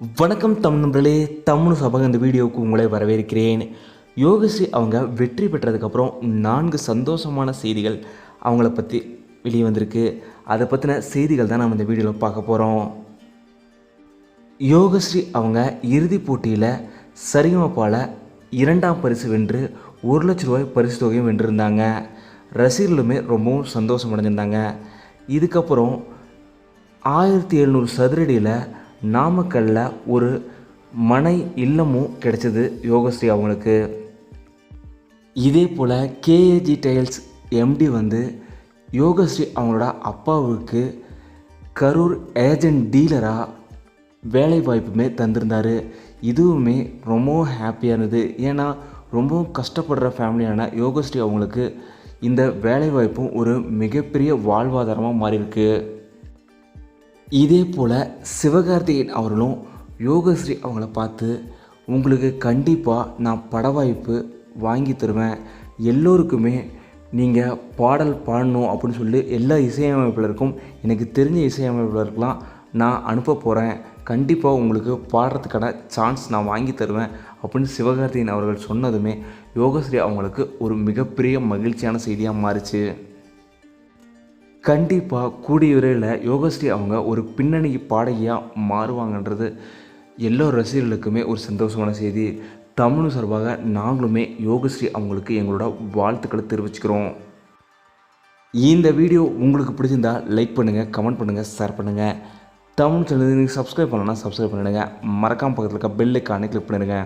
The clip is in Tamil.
வணக்கம் தமிழ் நண்பர்களே தமிழ் சபக இந்த வீடியோவுக்கு உங்களை வரவேற்கிறேன். யோகஸ்ரீ அவங்க வெற்றி பெற்றதுக்கப்புறம் நான்கு சந்தோஷமான செய்திகள் அவங்கள பற்றி வெளியே வந்திருக்கு. அதை பற்றின செய்திகள் தான் நம்ம இந்த வீடியோவில் பார்க்க போகிறோம் யோகஸ்ரீ அவங்க இறுதிப் போட்டியில் சரிகமப்பால் இரண்டாம் பரிசு வென்று ஒரு லட்ச ரூபாய் பரிசு தொகையும் வென்றிருந்தாங்க. ரசிகர்களுமே ரொம்பவும் சந்தோஷம் அடைஞ்சிருந்தாங்க. இதுக்கப்புறம் ஆயிரத்தி எழுநூறு சதுரடியில் நாமக்கல்ல ஒரு மனை இல்லமும் கிடைச்சது யோகஸ்ரீ அவங்களுக்கு. இதே போல் கேஏஜி டைல்ஸ் எம்டி வந்து யோகஸ்ரீ அவங்களோட அப்பாவுக்கு கரூர் ஏஜென்ட் டீலராக வேலை வாய்ப்புமே தந்திருந்தார். இதுவுமே ரொம்பவும் ஹாப்பியாக இருந்தது ஏன்னா ரொம்பவும் கஷ்டப்படுற ஃபேமிலியான யோகஸ்ரீ அவங்களுக்கு இந்த வேலைவாய்ப்பும் ஒரு மிகப்பெரிய வாழ்வாதாரமாக மாறியிருக்கு. இதே போல் சிவகார்த்திகேயன் அவர்களும் யோகஸ்ரீ அவங்கள பார்த்து உங்களுக்கு கண்டிப்பாக நான் பட வாய்ப்பு வாங்கி தருவேன். எல்லோருக்குமே நீங்கள் பாடல் பாடணும் அப்படின்னு சொல்லி எல்லா இசையமைப்பாளருக்கும் எனக்கு தெரிஞ்ச இசையமைப்பாளருக்கெலாம் நான் அனுப்ப போகிறேன் கண்டிப்பாக உங்களுக்கு பாடுறதுக்கான சான்ஸ் நான் வாங்கி தருவேன் அப்படின்னு சிவகார்த்திகேயன் அவர்கள் சொன்னதுமே யோகஸ்ரீ அவங்களுக்கு ஒரு மிகப்பெரிய மகிழ்ச்சியான செய்தியாக மாறிச்சு. கண்டிப்பாக கூடிய விரைவில் யோகஸ்ரீ அவங்க ஒரு பின்னணி பாடகியாக மாறுவாங்கன்றது எல்லா ரசிகர்களுக்குமே ஒரு சந்தோஷமான செய்தி. தமிழ் சார்பாக நாங்களுமே யோகஸ்ரீ அவங்களுக்கு எங்களோட வாழ்த்துக்களை தெரிவிச்சுக்கிறோம். இந்த வீடியோ உங்களுக்கு பிடிச்சிருந்தா லைக் பண்ணுங்கள் கமெண்ட் பண்ணுங்கள் ஷேர் பண்ணுங்கள் தமிழ் சேனல் நீங்கள் சப்ஸ்கிரைப் பண்ணலன்னா சப்ஸ்கிரைப் பண்ணிடுங்க. மறக்காமல் பக்கத்தில் இருக்க பெல்லுக்கானே கிளிக் பண்ணிடுங்க.